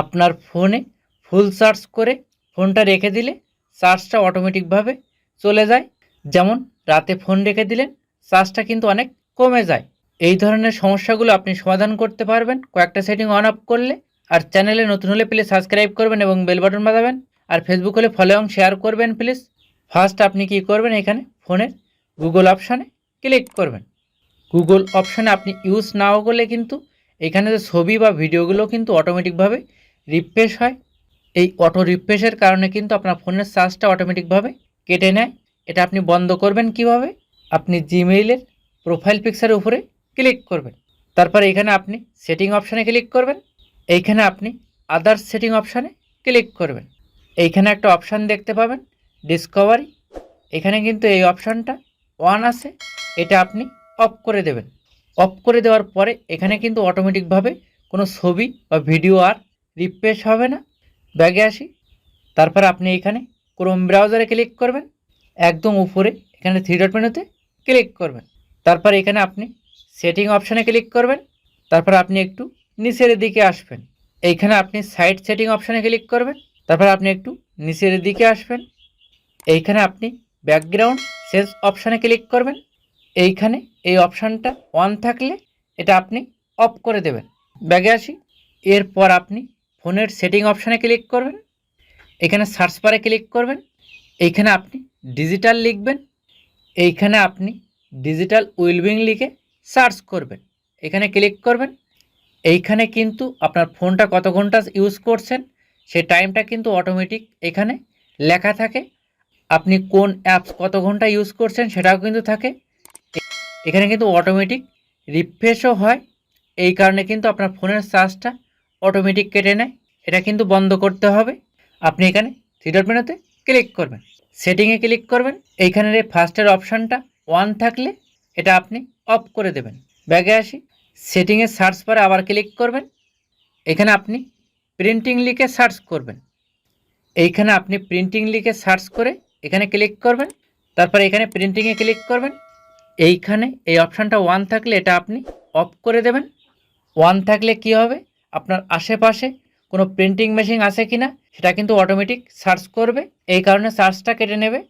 আপনার ফোনে full charge করে ফোনটা রেখে দিলে চার্জটা অটোমেটিকভাবে চলে যায়। যেমন রাতে ফোন রেখে দিলেন চার্জটা কিন্তু অনেক কমে যায়। এই ধরনের সমস্যাগুলো আপনি সমাধান করতে পারবেন। কয়েকটা সেটিং অন অফ করলে আর চ্যানেলে নতুন হলে প্লিজ সাবস্ক্রাইব করবেন এবং বেল বাটন বাজাবেন। আর ফেসবুক হলে ফলো এবং শেয়ার করবেন প্লিজ ফার্স্ট আপনি কি করবেন এখানে ফোনের গুগল অপশানে ক্লিক করবেন। গুগল অপশানে আপনি ইউজ নাও করলে কিন্তু এখানে যে ছবি বা ভিডিওগুলো কিন্তু অটোমেটিকভাবে রিফ্রেশ হয়। এই অটো রিফ্রেশের কারণে কিন্তু আপনার ফোনের চার্জটা অটোমেটিকভাবে কেটে নেয়। এটা আপনি বন্ধ করবেন কীভাবে? আপনি জিমেইলের প্রোফাইল পিকচারের উপরে ক্লিক করবেন। তারপরে এখানে আপনি সেটিং অপশানে ক্লিক করবেন। এইখানে আপনি আদার্স সেটিং অপশানে ক্লিক করবেন। এইখানে একটা অপশান দেখতে পাবেন ডিসকভারি এখানে কিন্তু এই অপশানটা অন আছে। এটা আপনি অফ করে দেবেন। অফ করে দেওয়ার পরে এখানে কিন্তু অটোমেটিকভাবে কোনো ছবি বা ভিডিও আর রিফ্রেশ হবে না। ব্যাগে আসি, তারপর আপনি এখানে ক্রোম ব্রাউজারে ক্লিক করবেন। একদম উপরে, এখানে থ্রি ডট মেনুতে ক্লিক করবেন। তারপর এখানে আপনি সেটিং অপশানে ক্লিক করবেন। তারপর আপনি একটু নিচের দিকে আসবেন। এইখানে আপনি সাইড সেটিং অপশানে ক্লিক করবেন। তারপর আপনি একটু নিচের দিকে আসবেন। এইখানে আপনি ব্যাকগ্রাউন্ড সেন্স অপশানে ক্লিক করবেন। এইখানে এই অপশানটা অন থাকলে এটা আপনি অফ করে দেবেন। ব্যাগে আসি, এরপর আপনি ফোনের সেটিং অপশানে ক্লিক করবেন, এখানে সার্চ বারে ক্লিক করবেন, এইখানে আপনি ডিজিটাল লিখবেন, এইখানে আপনি ডিজিটাল উইলবিং লিখে সার্চ করবেন, এখানে ক্লিক করবেন, এইখানে কিন্তু আপনার ফোনটা কত ঘণ্টা ইউজ করছেন সেই টাইমটা কিন্তু অটোমেটিক এখানে লেখা থাকে, আপনি কোন অ্যাপস কত ঘণ্টা ইউজ করছেন সেটাও কিন্তু থাকে এখানে কিন্তু অটোমেটিক রিফ্রেশও হয়, এই কারণে কিন্তু আপনার ফোনের চার্জটা অটোমেটিক কেটে নেয়, এটা কিন্তু বন্ধ করতে হবে। আপনি এখানে থ্রি ডট মেনুতে ক্লিক করবেন। সেটিংয়ে ক্লিক করবেন। এইখানের এই ফার্স্টের অপশানটা ওয়ান থাকলে এটা আপনি অফ করে দেবেন। ব্যাগে আসি সেটিংয়ে সার্চ পরে আবার ক্লিক করবেন। এখানে আপনি প্রিন্টিং লিখে সার্চ করবেন। এইখানে আপনি প্রিন্টিং লিখে সার্চ করে এখানে ক্লিক করবেন। তারপর এখানে প্রিন্টিংয়ে ক্লিক করবেন। এইখানে এই অপশানটা ওয়ান থাকলে এটা আপনি অফ করে দেবেন। ওয়ান থাকলে কি হবে? আপনার আশেপাশে কোনো প্রিন্টিং মেশিন আছে কি না সেটা কিন্তু অটোমেটিক সার্চ করবে। এই কারণে সার্চটা কেটে নেবে।